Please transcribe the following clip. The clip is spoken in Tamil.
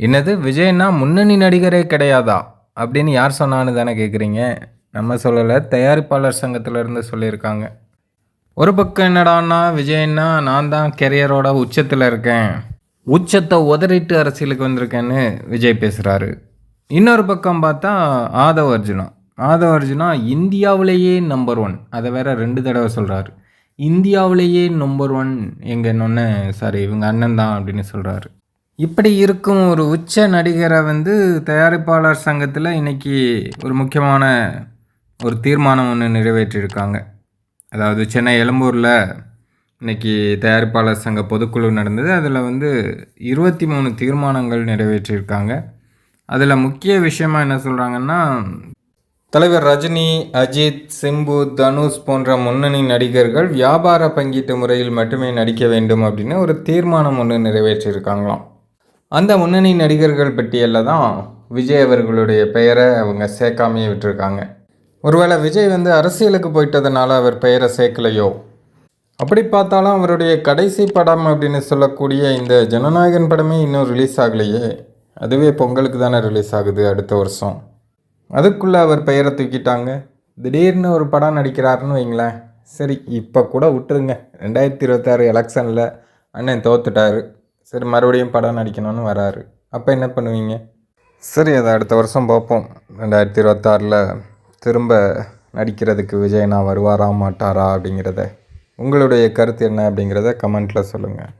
என்னது விஜய்னா முன்னணி நடிகரே கிடையாதா? அப்படின்னு யார் சொன்னான்னு தானே கேட்குறீங்க நம்ம சொல்லலை தயாரிப்பாளர் சங்கத்திலேருந்து சொல்லியிருக்காங்க. ஒரு பக்கம் என்னடான்னா விஜய்னா நான் தான் கெரியரோட உச்சத்தில் இருக்கேன். உச்சத்தை உதறிட்டு அரசியலுக்கு வந்திருக்கேன்னு விஜய் பேசுகிறாரு இன்னொரு பக்கம் பார்த்தா ஆதவ அர்ஜுனா. ஆதவ அர்ஜுனா இந்தியாவிலேயே நம்பர் ஒன் அதை வேற ரெண்டு தடவை சொல்கிறாரு இந்தியாவிலேயே நம்பர் ஒன் எங்கன்னொன்னு சாரி இவங்க அண்ணன் தான் அப்படின்னு சொல்கிறாரு இப்படி இருக்கும் ஒரு உச்ச நடிகரை வந்து தயாரிப்பாளர் சங்கத்தில் இன்னைக்கு ஒரு முக்கியமான ஒரு தீர்மானம் ஒன்று நிறைவேற்றியிருக்காங்க. அதாவது சென்னை எழும்பூரில் இன்னைக்கு தயாரிப்பாளர் சங்க பொதுக்குழு நடந்தது. அதில் வந்து இருபத்தி மூணு தீர்மானங்கள் நிறைவேற்றியிருக்காங்க. அதில் முக்கிய விஷயமாக என்ன சொல்கிறாங்கன்னா தலைவர் ரஜினி அஜித் சிம்பு தனுஷ் போன்ற முன்னணி நடிகர்கள் வியாபார பங்கீட்டு முறையில் மட்டுமே நடிக்க வேண்டும் அப்படின்னு ஒரு தீர்மானம் ஒன்று நிறைவேற்றியிருக்காங்களாம். அந்த முன்னணி நடிகர்கள் பட்டியலில் தான் விஜய் அவர்களுடைய பெயரை அவங்க சேர்க்காமையே விட்டுருக்காங்க. ஒருவேளை விஜய் வந்து அரசியலுக்கு போயிட்டதுனால அவர் பெயரை சேர்க்கலையோ? அப்படி பார்த்தாலும் அவருடைய கடைசி படம் அப்படின்னு சொல்லக்கூடிய இந்த ஜனநாயகன் படமே இன்னும் ரிலீஸ் ஆகலையே. அதுவே பொங்கலுக்கு தானே ரிலீஸ் ஆகுது அடுத்த வருஷம். அதுக்குள்ளே அவர் பெயரை தூக்கிட்டாங்க. திடீர்னு ஒரு படம் நடிக்கிறாருன்னு வைங்களேன். சரி இப்போ கூட விட்டுருங்க. ரெண்டாயிரத்தி இருபத்தாறு எலெக்ஷனில் அண்ணன் தோத்துட்டார். சரி மறுபடியும் படம் நடிக்கணும்னு வராரு. அப்போ என்ன பண்ணுவீங்க? சரி அதை அடுத்த வருஷம் பார்ப்போம். ரெண்டாயிரத்தி இருபத்தாறில் திரும்ப நடிக்கிறதுக்கு விஜய் நான் வருவாரா மாட்டாரா அப்படிங்கிறத. உங்களுடைய கருத்து என்ன அப்படிங்கிறத கமெண்ட்டில் சொல்லுங்கள்